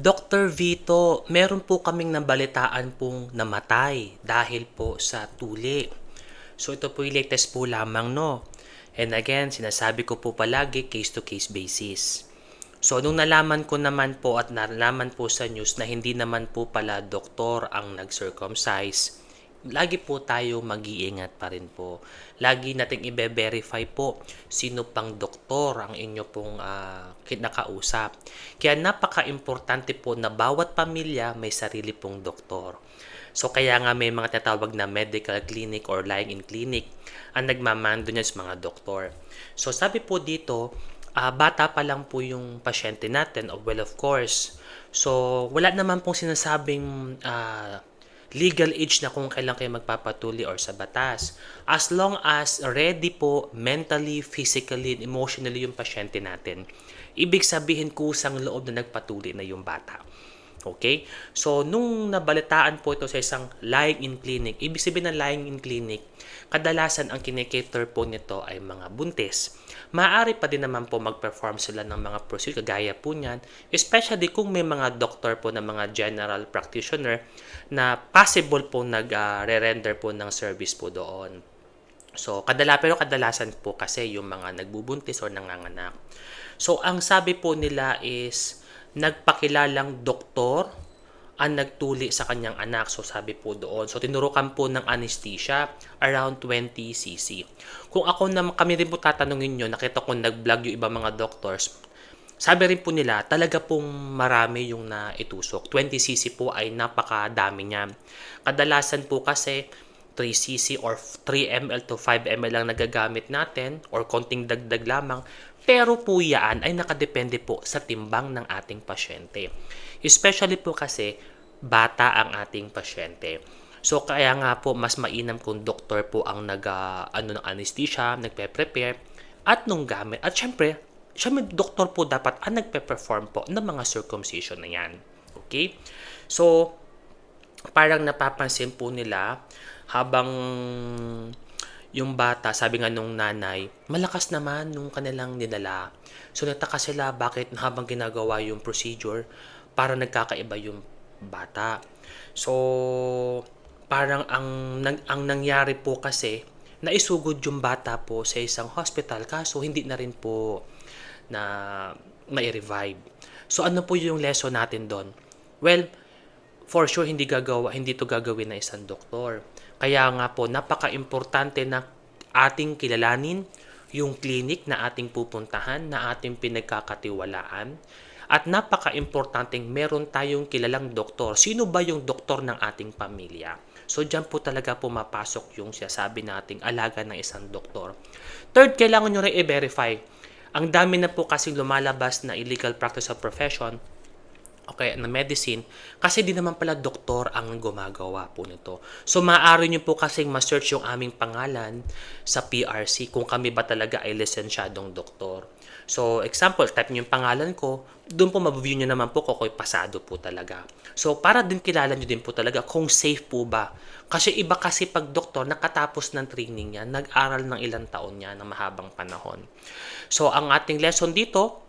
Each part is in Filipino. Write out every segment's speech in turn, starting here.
Dr. Vito, meron po kaming nabalitaan pong namatay dahil po sa tuli. So ito po yung latest po lamang no. And again, sinasabi ko po palagi case to case basis. So nung nalaman ko naman po at nalaman po sa news na hindi naman po pala doktor ang nag-circumcise, lagi po tayo mag-iingat pa rin po. Lagi nating i-verify po sino pang doktor ang inyo pong ah, kinakausap. Kaya napaka-importante po na bawat pamilya may sarili pong doktor. So kaya nga may mga tatawag na medical clinic or lying-in clinic ang nagmamando niya sa mga doktor. So sabi po dito, ah, bata pa lang po yung pasyente natin, oh, well of course. So wala naman pong sinasabing ah, legal age na kung kailan kayo magpapatuli or sa batas. As long as ready po mentally, physically, and emotionally yung pasyente natin, ibig sabihin kusang loob na nagpatuli na yung bata. Okay? So, nung nabalitaan po ito sa isang lying-in clinic, ibig sabihin ng lying-in clinic, kadalasan ang kinikater po nito ay mga buntis. Maaari pa din naman po mag-perform sila ng mga procedure, kagaya po niyan, especially kung may mga doctor po na mga general practitioner na possible po nag-re-render po ng service po doon. So, kadala, pero kadalasan po kasi yung mga nagbubuntis o nanganganak. So, ang sabi po nila is, nagpakilalang doktor ang nagtuli sa kanyang anak. So, sabi po doon. So, tinurukan po ng anesthesia around 20 cc. Kung ako na kami rin po tatanungin nyo, nakita ko nag-vlog yung ibang mga doctors, sabi rin po nila, talaga pong marami yung naitusok. 20 cc po ay napakadami niya. Kadalasan po kasi 3 cc or 3 ml to 5 ml lang nagagamit natin or konting dagdag lamang. Pero po yan ay nakadepende po sa timbang ng ating pasyente. Especially po kasi bata ang ating pasyente. So kaya nga po mas mainam kung doktor po ang nag ah, ano ng anesthesia, nagpe-prepare at nung gamit. At syempre, syempre doktor po dapat ang nagpe-perform po ng mga circumcision na yan. Okay? So parang napapansin po nila habang yung bata, sabi nga nung nanay, malakas naman nung kanilang nilala. So nataka sila bakit habang ginagawa yung procedure, para nagkakaiba yung bata. So parang ang ang nangyari po kasi naisugod yung bata po sa isang hospital kaso hindi na rin po na mai-revive. So ano po yung lesson natin doon? Well, for sure hindi gagawa hindi to gagawin na isang doktor. Kaya nga po napaka-importante na ating kilalanin yung clinic na ating pupuntahan, na ating pinagkakatiwalaan. At napaka-importanteng meron tayong kilalang doktor. Sino ba yung doktor ng ating pamilya? So, dyan po talaga pumapasok yung sinasabi nating alaga ng isang doktor. Third, kailangan nyo rin i-verify. Ang dami na po kasing lumalabas na illegal practice of profession okay, na medicine, kasi di naman pala doktor ang gumagawa po nito. So, maaari nyo po kasing ma-search yung aming pangalan sa PRC kung kami ba talaga ay lisensyadong doktor. So, example, type nyo yung pangalan ko, doon po mabview nyo naman po kung pasado po talaga. So, para din kilala nyo din po talaga kung safe po ba. Kasi iba kasi pag doktor, nakatapos ng training niya, nag-aral ng ilang taon niya, ng mahabang panahon. So, ang ating lesson dito,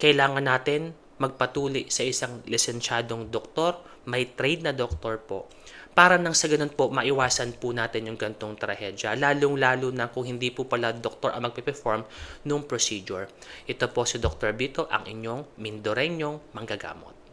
kailangan natin magpatuli sa isang lisensyadong doktor, may trade na doktor po, para nang sa ganun po, maiwasan po natin yung gantong trahedya, lalong-lalo na kung hindi po pala doktor ang magpe-perform nung procedure. Ito po si Dr. Bito, ang inyong Mindorenyong manggagamot.